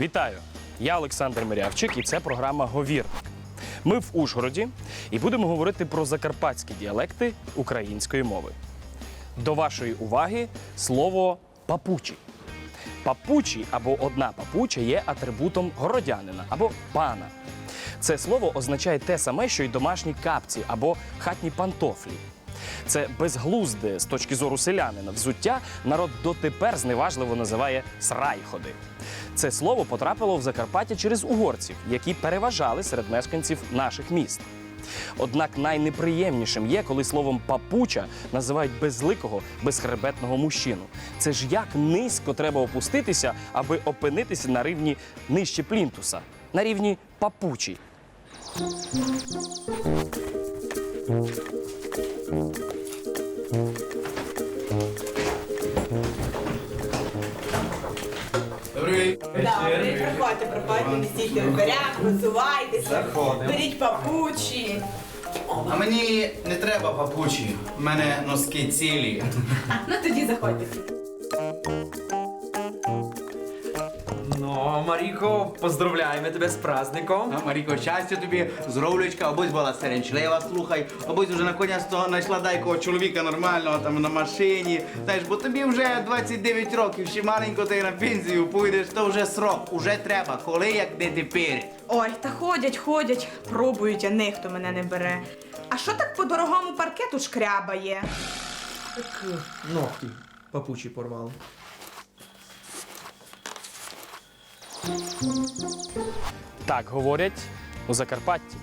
Вітаю! Я Олександр Мирявчик і це програма Говірник. Ми в Ужгороді і будемо говорити про закарпатські діалекти української мови. До вашої уваги слово папучі. Папучі або одна папуча є атрибутом городянина або пана. Це слово означає те саме, що й домашні капці або хатні пантофлі. Це безглузде з точки зору селянина взуття народ дотепер зневажливо називає срайходи. Це слово потрапило в Закарпаття через угорців, які переважали серед мешканців наших міст. Однак найнеприємнішим є, коли словом папуча називають безликого, безхребетного мужчину. Це ж як низько треба опуститися, аби опинитися на рівні нижче плінтуса, на рівні папучі. Добрий Добре, проходьте, проходьте, не стійте в дверях, розувайтеся, беріть папучі. А мені не треба папучі, у мене носки цілі. Ну тоді заходьте. Ну, Маріко, поздравляємо тебе з праздником. А, Маріко, щастя тобі, здоровлячка, абось була серенчлива, слухай, абось вже на коня з того знайшла дайкого чоловіка нормального там на машині. Знаєш, бо тобі вже 29 років, ще маленько ти на пенсію пойдеш, то вже срок, уже треба, коли як не тепер. Ой, та ходять, ходять, пробують, а ніхто мене не бере. А що так по дорогому паркету шкрябає? Так е, ногті папучі порвали. Так говорять у Закарпатті.